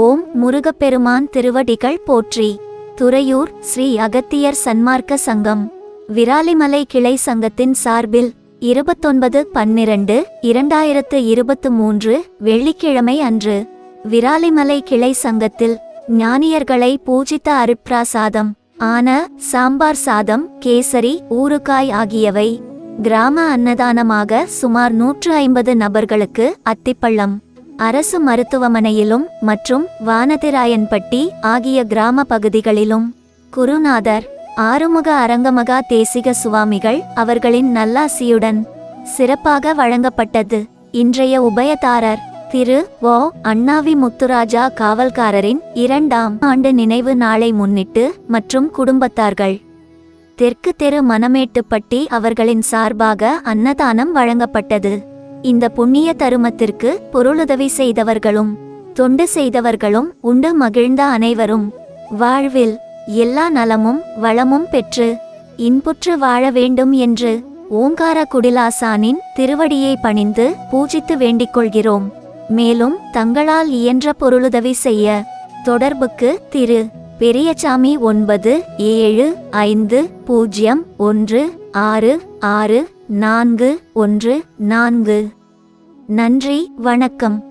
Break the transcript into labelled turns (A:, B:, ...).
A: ஓம் முருகப்பெருமான் திருவடிகள் போற்றி. துறையூர் ஸ்ரீ அகத்தியர் சன்மார்க்க சங்கம். விராலிமலை கிளை சங்கத்தின் சார்பில் இருபத்தொன்பது பன்னிரண்டு இரண்டாயிரத்து இருபத்து மூன்று வெள்ளிக்கிழமை அன்று விராலிமலை கிளை சங்கத்தில் ஞானியர்களை பூஜித்த அருட்பிராசாதம் ஆன சாம்பார் சாதம் கேசரி ஊறுகாய் ஆகியவை கிராம அன்னதானமாக சுமார் நூற்று ஐம்பது நபர்களுக்கு அத்திப்பள்ளம் அரசு மருத்துவமனையிலும் மற்றும் வானதிராயன்பட்டி ஆகிய கிராம பகுதிகளிலும். குருநாதர் ஆறுமுக அரங்கமகா தேசிக சுவாமிகள் அவர்களின் நல்லாசியுடன் சிறப்பாக வழங்கப்பட்டது. இன்றைய உபயதாரர் திரு ஓ அண்ணாவி முத்துராஜா காவல்காரரின் இரண்டாம் ஆண்டு நினைவு நாளை முன்னிட்டு மற்றும் குடும்பத்தார்கள். தெற்கு தெரு மணமேட்டுப்பட்டி அவர்களின் சார்பாக அன்னதானம் வழங்கப்பட்டது. இந்த புண்ணிய தருமத்திற்கு பொருளுதவி செய்தவர்களும் தொண்டு செய்தவர்களும் உண்டு மகிழ்ந்த அனைவரும். வாழ்வில் எல்லா நலமும் வளமும் பெற்று இன்புற்று வாழ வேண்டும் என்று ஓங்கார குடிலாசானின் திருவடியை பணிந்து பூஜித்து வேண்டிக் கொள்கிறோம். மேலும் தங்களால் இயன்ற பொருளுதவி செய்ய தொடர்புக்கு திரு. பெரியசாமி ஒன்பது ஏழு ஐந்து பூஜ்ஜியம் ஒன்று ஆறு ஆறு நான்கு ஒன்று நான்கு. நன்றி வணக்கம்.